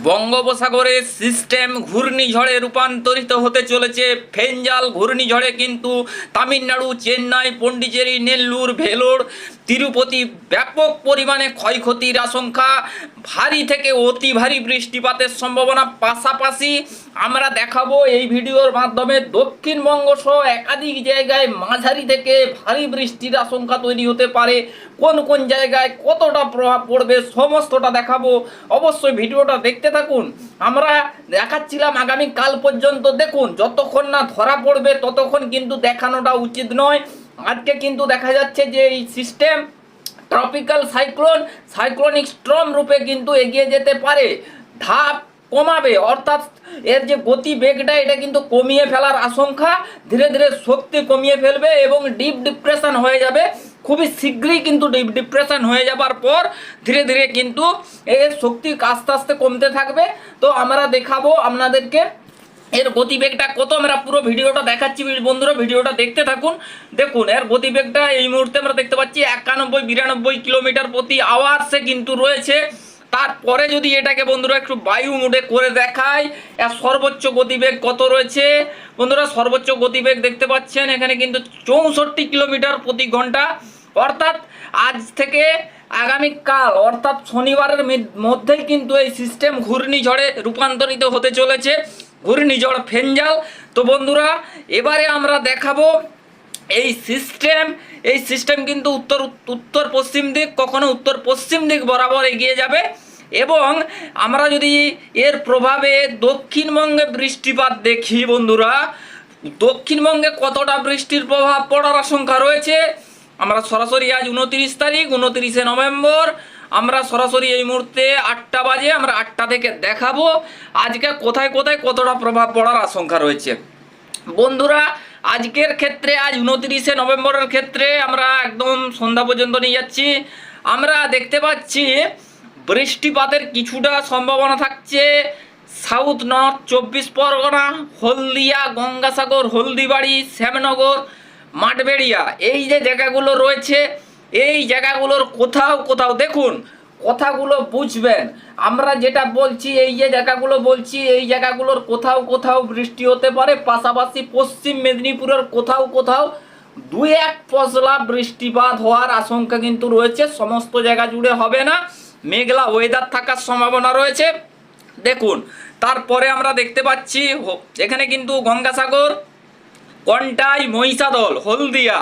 বঙ্গোপসাগরে সিস্টেম ঘূর্ণিঝড়ে রূপান্তরিত হতে চলেছে ফেঞ্জাল ঘূর্ণিঝড়ে কিন্তু তামিলনাড়ু চেন্নাই পন্ডিচেরি নেল্লুর ভেলোর তিরুপতি ব্যাপক পরিমাণে ক্ষয়ক্ষতির আশঙ্কা। ভারী থেকে অতি ভারী বৃষ্টিপাতের সম্ভাবনা পাশাপাশি আমরা দেখাবো এই ভিডিওর মাধ্যমে দক্ষিণবঙ্গ সহ একাধিক জায়গায় মাঝারি থেকে ভারী বৃষ্টির আশঙ্কা তৈরি হতে পারে। কোন কোন জায়গায় কতটা প্রভাব পড়বে সমস্তটা দেখাবো। অবশ্যই ভিডিওটা দেখতে থাকুন। আমরা দেখাচ্ছিলাম আগামী কাল পর্যন্ত। দেখুন, যতক্ষণ না ধরা পড়বে ততক্ষণ কিন্তু দেখানোটা উচিত নয়। আজকে কিন্তু দেখা যাচ্ছে যে এই system tropical cyclone cyclonic storm রূপে কিন্তু এগিয়ে যেতে পারে। ধাপ কমাবে, অর্থাৎ এর যে গতি বেগটা এটা কিন্তু কমিয়ে ফেলার আশঙ্কা, ধীরে ধীরে শক্তি কমিয়ে ফেলবে এবং ডিপ ডিপ্রেশন হয়ে যাবে। খুবই শীঘ্রই কিন্তু ডিপ ডিপ্রেশন হয়ে যাবার পর ধীরে ধীরে কিন্তু এর শক্তি আস্তে আস্তে কমতে থাকবে। তো আমরা দেখাবো আপনাদেরকে এর গতিবেগটা কত? আমরা পুরো ভিডিওটা দেখাচ্ছি বন্ধুরা, ভিডিওটা দেখতে থাকুন। দেখুন, এর গতিবেগটা এই মুহূর্তে আমরা দেখতে পাচ্ছি একানব্বই, বিরানব্বই কিলোমিটার প্রতি আওয়ার্সে কিন্তু রয়েছে। তারপরে যদি এটাকে বন্ধুরা একটু বায়ু মুডে করে দেখায় এর সর্বোচ্চ গতিবেগ কত রয়েছে? বন্ধুরা, সর্বোচ্চ গতিবেগ দেখতে পাচ্ছেন, এখানে কিন্তু চৌষট্টি কিলোমিটার প্রতি ঘণ্টা। অর্থাৎ আজ থেকে আগামীকাল, অর্থাৎ শনিবারের মধ্যেই কিন্তু এই সিস্টেম ঘূর্ণিঝড়ে রূপান্তরিত হতে চলেছে। ঘূর্ণিঝড় ফেঞ্জাল। তো বন্ধুরা, এবারে আমরা দেখাবো এই সিস্টেম এই সিস্টেম কিন্তু উত্তর উত্তর পশ্চিম দিক, কখনো উত্তর পশ্চিম দিক বরাবর এগিয়ে যাবে। এবং আমরা যদি এর প্রভাবে দক্ষিণবঙ্গে বৃষ্টিপাত দেখি বন্ধুরা, দক্ষিণবঙ্গে কতটা বৃষ্টির প্রভাব পড়ার আশঙ্কা রয়েছে? আমরা সরাসরি আজ উনত্রিশ তারিখ, উনত্রিশে নভেম্বর। আমরা সরাসরি এই মুহূর্তে আটটা বাজে, আমরা আটটা থেকে দেখাবো। আজকে কোথায় কোথায় কতটা প্রভাব পড়ার আশঙ্কা রয়েছে? বন্ধুরা, আজকের ক্ষেত্রে, আজ উনত্রিশে নভেম্বরের ক্ষেত্রে আমরা একদম সন্ধ্যা পর্যন্ত নিয়ে যাচ্ছি। আমরা দেখতে পাচ্ছি বৃষ্টিপাতের কিছুটা সম্ভাবনা থাকছে। সাউথ নর্থ চব্বিশ পরগনা, হলদিয়া, গঙ্গাসাগর, হলদিবাড়ি, শ্যামনগর, মাঠবেড়িয়া, এই যে জায়গাগুলো রয়েছে এই জায়গাগুলোর কোথাও কোথাও দেখুন, কথাগুলো বুঝবেন। আমরা যেটা বলছি, এই যে জায়গাগুলো বলছি, এই জায়গাগুলোর কোথাও কোথাও বৃষ্টি হতে পারে, পাশাপাশি পশ্চিম মেদিনীপুরের কোথাও কোথাও দুই এক ফসলা বৃষ্টিপাত হওয়ার আশঙ্কা কিন্তু রয়েছে। সমস্ত জায়গা জুড়ে হবে না। মেঘলা ওয়েদার থাকার সম্ভাবনা রয়েছে। দেখুন, তারপরে আমরা দেখতে পাচ্ছি, এখানে কিন্তু গঙ্গাসাগর, কন্টাই, মহিষাদল, হলদিয়া।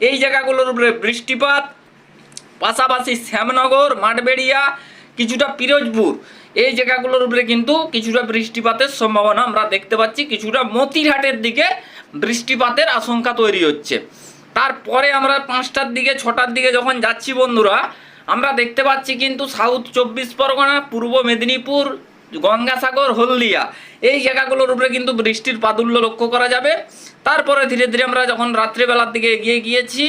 এই জায়গাগুলোর উপরে বৃষ্টিপাত, পাশাপাশি শ্যামনগর, মাঠবেড়িয়া, কিছুটা পিরোজপুর। এই জায়গাগুলোর উপরে কিন্তু কিছুটা বৃষ্টিপাতের সম্ভাবনা আমরা দেখতে পাচ্ছি, কিছুটা মতিরহাটের দিকে বৃষ্টিপাতের আশঙ্কা তৈরি হচ্ছে। তারপরে আমরা পাঁচটার দিকে, ছটার দিকে যখন যাচ্ছি বন্ধুরা, আমরা দেখতে পাচ্ছি কিন্তু সাউথ চব্বিশ পরগনা, পূর্ব মেদিনীপুর গঙ্গাসাগর, হলদিয়া। এই জায়গাগুলোর উপরে কিন্তু বৃষ্টির প্রাদুল্য লক্ষ্য করা যাবে। তারপরে ধীরে ধীরে আমরা যখন রাত্রেবেলার দিকে এগিয়ে গিয়েছি,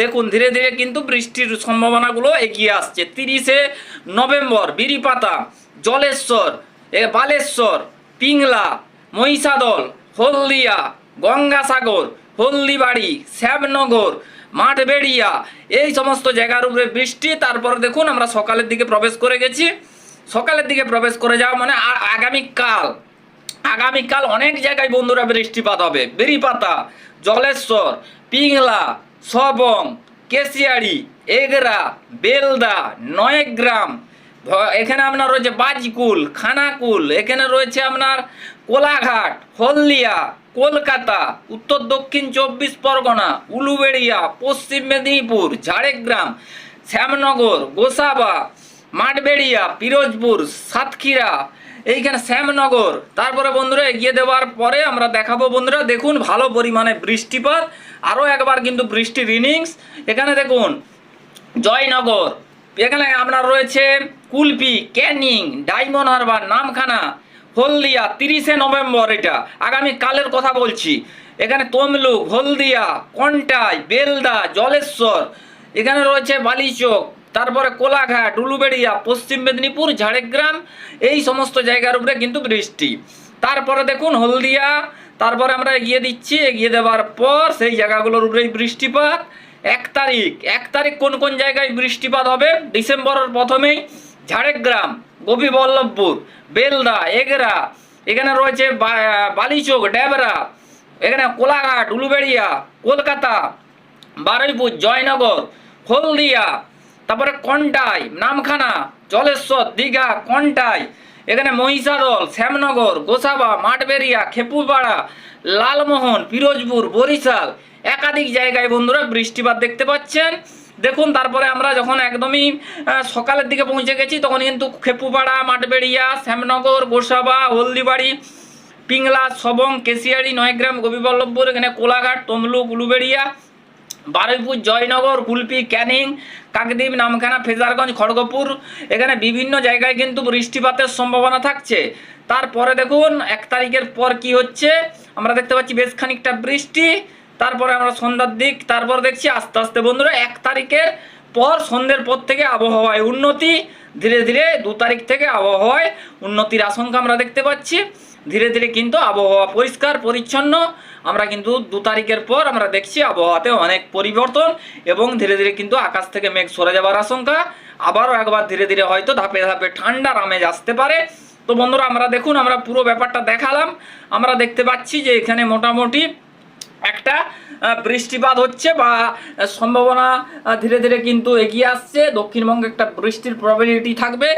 দেখুন ধীরে ধীরে কিন্তু বৃষ্টির সম্ভাবনাগুলো এগিয়ে আসছে। তিরিশে নভেম্বর, বিরিপাতা, জলেশ্বর, এ বালেশ্বর, পিংলা, মহিষাদল, হলদিয়া, গঙ্গাসাগর, হলদিবাড়ি, শ্যামনগর, মাঠবেড়িয়া, এই সমস্ত জায়গার উপরে বৃষ্টি। তারপর দেখুন আমরা সকালের দিকে প্রবেশ করে গেছি। সকালের দিকে প্রবেশ করে যাওয়া মানে আ- আগামীকাল আগামীকাল অনেক জায়গায় বন্ধুরা বৃষ্টিপাত হবে। বেরিপাতা, জলেশ্বর, পিংলা, সবং, কেশিয়াড়ি, এগরা, বেলদা, নয়গ্রাম এখানে আপনার রয়েছে বাজকুল, খানাকুল, এখানে রয়েছে আপনার কোলাঘাট, হলদিয়া, কলকাতা, উত্তর দক্ষিণ চব্বিশ পরগনা, উলুবেড়িয়া, পশ্চিম মেদিনীপুর, ঝাড়গ্রাম, শ্যামনগর, গোসাবা মাঠবেড়িয়া, পিরোজপুর, সাতক্ষীরা, এইখানে শ্যামনগর। তারপরে বন্ধুরা এগিয়ে দেওয়ার পরে আমরা দেখাবো বন্ধুরা, দেখুন ভালো পরিমাণে বৃষ্টিপাত আরও একবার কিন্তু বৃষ্টির ইনিংস এখানে দেখুন, জয়নগর, এখানে আপনার রয়েছে কুলপি, ক্যানিং, ডায়মন্ড হারবার, নামখানা, হলদিয়া, তিরিশে নভেম্বর এটা। আগামী কালের কথা বলছি। এখানে তমলুক, হলদিয়া, কন্টাই, বেলদা, জলেশ্বর, এখানে রয়েছে বালিচক তারপরে কোলাঘাট, উলুবেড়িয়া, পশ্চিম মেদিনীপুর, ঝাড়গ্রাম, এই সমস্ত জায়গার উপরে কিন্তু বৃষ্টি। তারপরে দেখুন হলদিয়া, তারপরে আমরা এগিয়ে দিচ্ছি, এগিয়ে দেওয়ার পর সেই জায়গাগুলোর উপরেই বৃষ্টিপাত। এক তারিখ এক তারিখ কোন কোন জায়গায় বৃষ্টিপাত হবে? ডিসেম্বরের প্রথমেই ঝাড়গ্রাম, গোপীবল্লভপুর, বেলদা, এগরা, এখানে রয়েছে বালিচক, ডেবরা, এখানে কোলাঘাট, উলুবেড়িয়া, কলকাতা, বারুইপুর, জয়নগর, হলদিয়া তারপরে কন্টাই, নামখানা, জলেশ্বর, দীঘা, কন্টাই, এখানে মহিষাদল, শ্যামনগর, গোসাবা, মাঠবেরিয়া খেপুপাড়া লালমোহন, পিরোজপুর, বরিশাল, একাধিক জায়গায় বন্ধুরা বৃষ্টিপাত দেখতে পাচ্ছেন। দেখুন, তারপরে আমরা যখন একদমই সকালের দিকে পৌঁছে গেছি, তখন কিন্তু খেপুপাড়া মাঠবেড়িয়া শ্যামনগর, গোসাবা, হলদিবাড়ি, পিংলা, সবং, কেশিয়াড়ি, নয়গ্রাম, গোপীবল্লভপুর, এখানে কোলাঘাট, তমলুক, উলুবেড়িয়া বারুইপুর, জয়নগর কুলপি ক্যানিং, কাকদ্বীপ, নামখানা, ফেজারগঞ্জ, খড়গপুর, এখানে বিভিন্ন জায়গায় কিন্তু বৃষ্টিপাতের সম্ভাবনা থাকছে। তারপরে দেখুন, এক তারিখের পর কি হচ্ছে? আমরা দেখতে পাচ্ছি বেশ খানিকটা বৃষ্টি, তারপরে আমরা সন্ধ্যার দিক, তারপর দেখছি আস্তে আস্তে বন্ধুরা, এক তারিখের পর সন্ধ্যের পর থেকে আবহাওয়ায় উন্নতি, ধীরে ধীরে দু তারিখ থেকে আবহাওয়ায় উন্নতির আশঙ্কা আমরা দেখতে পাচ্ছি। ধীরে ধীরে কিন্তু আবহাওয়া পরিষ্কার, পরিচ্ছন্ন। আমরা কিন্তু দু তারিখের পর আমরা দেখছি আবহাওয়াতে অনেক পরিবর্তন এবং ধীরে ধীরে কিন্তু আকাশ থেকে মেঘ সরে যাওয়ার আশঙ্কা। আবারও একবার ধীরে ধীরে হয়তো ধাপে ধাপে ঠান্ডার আমেজ আসতে পারে। তো বন্ধুরা, আমরা দেখুন, আমরা পুরো ব্যাপারটা দেখালাম। আমরা দেখতে পাচ্ছি যে এখানে মোটামুটি একটা বৃষ্টিপাত হচ্ছে বা সম্ভাবনা ধীরে ধীরে কিন্তু এগিয়ে আসছে। দক্ষিণবঙ্গে একটা বৃষ্টির প্রবাবিলিটি থাকবে,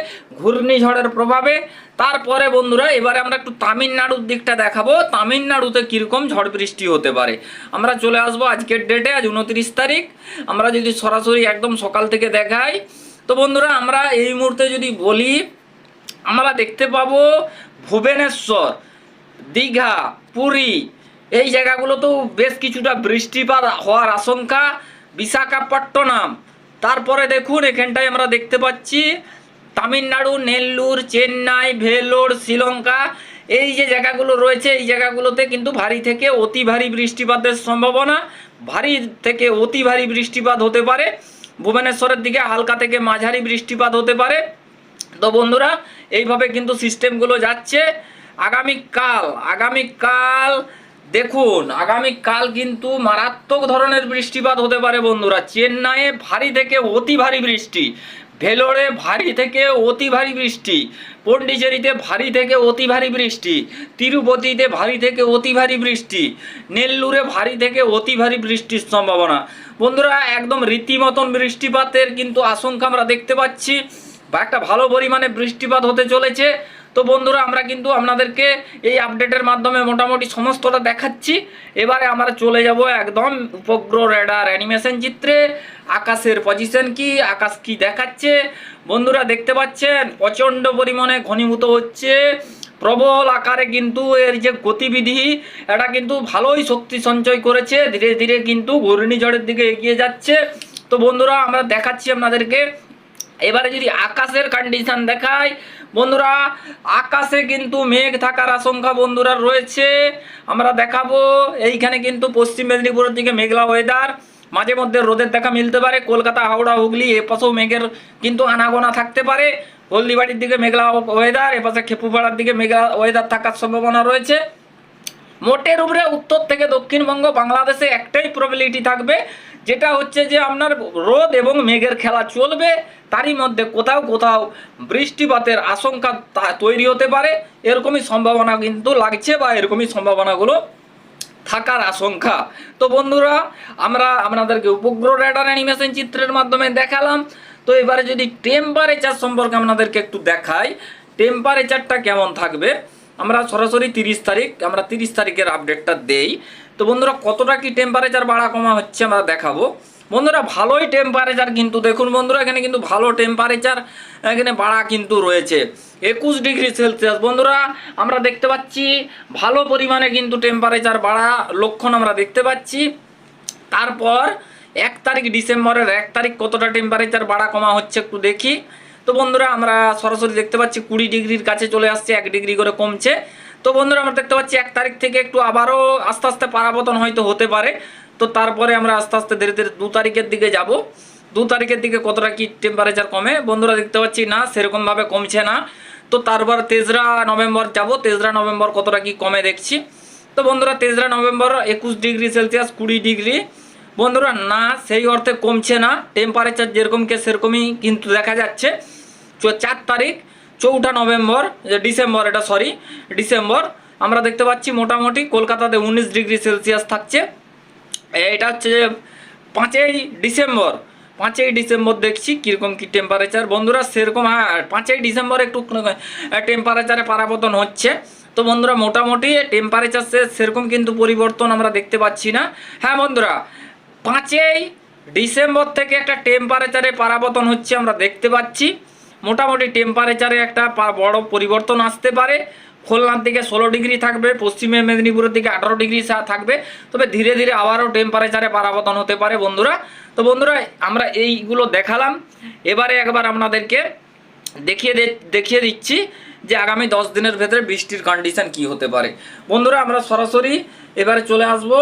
ঘূর্ণিঝড়ের প্রভাবে। তারপরে বন্ধুরা, এবারে আমরা একটু তামিলনাড়ুর দিকটা দেখাবো। তামিলনাড়ুতে কীরকম ঝড় বৃষ্টি হতে পারে? আমরা চলে আসব আজকের ডেটে আজ উনত্রিশ তারিখ। আমরা যদি সরাসরি একদম সকাল থেকে দেখাই, তো বন্ধুরা, আমরা এই মুহূর্তে যদি বলি, আমরা দেখতে পাবো ভুবনেশ্বর, দীঘা, পুরী এই জায়গাগুলোতেও বেশ কিছুটা বৃষ্টিপাত হওয়ার আশঙ্কা বিশাখাপট্টনম। তারপরে দেখুন, এখানটায় আমরা দেখতে পাচ্ছি তামিলনাড়ু, নেল্লুর, চেন্নাই, ভেলোর, শ্রীলঙ্কা। এই যে জায়গাগুলো রয়েছে, এই জায়গাগুলোতে কিন্তু ভারী থেকে অতি ভারী বৃষ্টিপাতের সম্ভাবনা। ভারী থেকে অতি ভারী বৃষ্টিপাত হতে পারে। ভুবনেশ্বরের দিকে হালকা থেকে মাঝারি বৃষ্টিপাত হতে পারে। তো বন্ধুরা, এইভাবে কিন্তু সিস্টেমগুলো যাচ্ছে। আগামীকাল আগামীকাল দেখুন, আগামীকাল কিন্তু মারাত্মক ধরনের বৃষ্টিপাত হতে পারে বন্ধুরা। চেন্নাইয়ে ভারী থেকে অতি ভারী বৃষ্টি, ভেলোরে ভারী থেকে অতি ভারী বৃষ্টি, পন্ডিচেরিতে ভারী থেকে অতি ভারী বৃষ্টি, তিরুপতিতে ভারী থেকে অতি ভারী বৃষ্টি, নেল্লুরে ভারী থেকে অতি ভারী বৃষ্টির সম্ভাবনা। বন্ধুরা, একদম রীতিমতন বৃষ্টিপাতের কিন্তু আশঙ্কা আমরা দেখতে পাচ্ছি। বা একটা ভালো পরিমাণে বৃষ্টিপাত হতে চলেছে। তো বন্ধুরা, আমরা কিন্তু আপনাদেরকে এই আপডেটের মাধ্যমে মোটামুটি সমস্তটা দেখাচ্ছি। এবারে আমরা চলে যাব একদম উপগ্রহ রেডার অ্যানিমেশন চিত্রে। আকাশের পজিশন কি, আকাশ কি দেখাচ্ছে? বন্ধুরা, দেখতে পাচ্ছেন, প্রচণ্ড পরিমাণে ঘনীভূত হচ্ছে। প্রবল আকারে কিন্তু এর যে গতিবিধি, এটা কিন্তু ভালোই শক্তি সঞ্চয় করেছে। ধীরে ধীরে কিন্তু ঘূর্ণিঝড়ের দিকে এগিয়ে যাচ্ছে। তো বন্ধুরা, আমরা দেখাচ্ছি আপনাদেরকে। এবারে যদি আকাশের কন্ডিশন দেখাই বন্ধুরা, আকাশে কিন্তু মেঘ থাকার আশঙ্কা বন্ধুরা রয়েছে। আমরা দেখাবো, এইখানে কিন্তু পশ্চিম মেদিনীপুরের দিকে মেঘলা ওয়েদার মাঝে মধ্যে রোদের দেখা মিলতে পারে, কলকাতা, হাওড়া, হুগলি এপাশেও পাশেও মেঘের কিন্তু আনাগোনা থাকতে পারে। হলদিবাড়ির দিকে মেঘলা ওয়েদার এপাশে খেপুপাড়ার দিকে মেঘলা ওয়েদার থাকার সম্ভাবনা রয়েছে। মোটের উপরে উত্তর থেকে দক্ষিণবঙ্গ বাংলাদেশে একটাই প্রবিলিটি থাকবে, যেটা হচ্ছে যে আপনার রোদ এবং মেঘের খেলা চলবে। তারই মধ্যে কোথাও কোথাও বৃষ্টিপাতের আশঙ্কা তৈরি হতে পারে। এরকমই সম্ভাবনা কিন্তু লাগছে বা এরকমই সম্ভাবনাগুলো থাকার আশঙ্কা। তো বন্ধুরা, আমরা আপনাদেরকে উপগ্রহ রেডার অ্যানিমেশন চিত্রের মাধ্যমে দেখালাম। তো এবারে যদি টেম্পারেচার সম্পর্কে আপনাদেরকে একটু দেখাই টেম্পারেচারটা কেমন থাকবে? আমরা সরাসরি তিরিশ তারিখ, আমরা তিরিশ তারিখের আপডেটটা দেই। তো বন্ধুরা, কতটা কি টেম্পারেচার বাড়া কমা হচ্ছে আমরা দেখাবো। বন্ধুরা, ভালোই টেম্পারেচার কিন্তু, দেখুন বন্ধুরা, এখানে কিন্তু ভালো টেম্পারেচার এখানে বাড়া কিন্তু রয়েছে। একুশ ডিগ্রি সেলসিয়াস, বন্ধুরা, আমরা দেখতে পাচ্ছি, ভালো পরিমাণে কিন্তু টেম্পারেচার বাড়া লক্ষণ আমরা দেখতে পাচ্ছি। তারপর এক তারিখ ডিসেম্বরের এক তারিখ কতটা টেম্পারেচার বাড়া কমা হচ্ছে একটু দেখি। তো বন্ধুরা, আমরা সরাসরি দেখতে পাচ্ছি কুড়ি ডিগ্রির কাছে চলে আসছে, এক ডিগ্রি করে কমছে। তো বন্ধুরা, আমরা দেখতে পাচ্ছি এক তারিখ থেকে একটু আবারও আস্তে আস্তে পারাবতন হয়তো হতে পারে। তো তারপরে আমরা আস্তে আস্তে ধীরে ধীরে দু তারিখের দিকে যাব। দু তারিখের দিকে কতটা কি টেম্পারেচার কমে, বন্ধুরা দেখতে পাচ্ছি না, সেরকমভাবে কমছে না। তো তারপর তেসরা নভেম্বর যাব, তেসরা নভেম্বর কতটা কি কমে দেখছি। তো বন্ধুরা, তেসরা নভেম্বর একুশ ডিগ্রি সেলসিয়াস, কুড়ি ডিগ্রি। বন্ধুরা, না, সেই অর্থে কমছে না। টেম্পারেচার যেরকমকে সেরকমই কিন্তু দেখা যাচ্ছে। চার তারিখ, চৌঠা নভেম্বর ডিসেম্বর, এটা সরি ডিসেম্বর। আমরা দেখতে পাচ্ছি মোটামুটি কলকাতাতে উনিশ ডিগ্রি সেলসিয়াস থাকছে। এটা হচ্ছে যে পাঁচই ডিসেম্বর পাঁচই ডিসেম্বর দেখছি কীরকম কী টেম্পারেচার বন্ধুরা, সেরকম হ্যাঁ পাঁচই ডিসেম্বর একটু টেম্পারেচারে পারাবতন হচ্ছে। তো বন্ধুরা, মোটামুটি টেম্পারেচার সেরকম কিন্তু পরিবর্তন আমরা দেখতে পাচ্ছি না। হ্যাঁ বন্ধুরা পাঁচই ডিসেম্বর থেকে একটা টেম্পারেচারে পারাবতন হচ্ছে আমরা দেখতে পাচ্ছি। মোটামুটি টেম্পারেচারে একটা বড় পরিবর্তন আসতে পারে। খুলনার দিকে ষোলো ডিগ্রি থাকবে, পশ্চিমে মেদিনীপুরের দিকে আঠারো ডিগ্রি থাকবে। তবে ধীরে ধীরে আবারও টেম্পারেচারে পারাবতন হতে পারে বন্ধুরা। তো বন্ধুরা, আমরা এইগুলো দেখালাম। এবারে একবার আপনাদেরকে দেখিয়ে দেখিয়ে দিচ্ছি যে আগামী দশ দিনের ভেতরে বৃষ্টির কন্ডিশন কি হতে পারে। বন্ধুরা, আমরা সরাসরি এবারে চলে আসব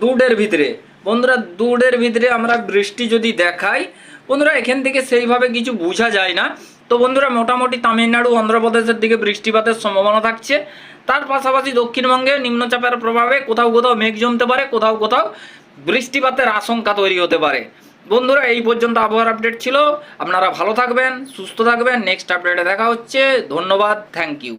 দুডের ভিতরে। বন্ধুরা দুডের ভিতরে আমরা বৃষ্টি যদি দেখাই, বন্ধুরা, এখান থেকে সেইভাবে কিছু বোঝা যায় না। তো বন্ধুরা, মোটামুটি তামিলনাড়ু, অন্ধ্রপ্রদেশের দিকে বৃষ্টিপাতের সম্ভাবনা থাকছে। তার পাশাপাশি দক্ষিণবঙ্গে নিম্নচাপের প্রভাবে কোথাও কোথাও মেঘ জমতে পারে, কোথাও কোথাও বৃষ্টিপাতের আশঙ্কা তৈরি হতে পারে। বন্ধুরা, এই পর্যন্ত আবহাওয়ার আপডেট ছিল। আপনারা ভালো থাকবেন, সুস্থ থাকবেন। নেক্সট আপডেটে দেখা হচ্ছে। ধন্যবাদ, থ্যাংক ইউ।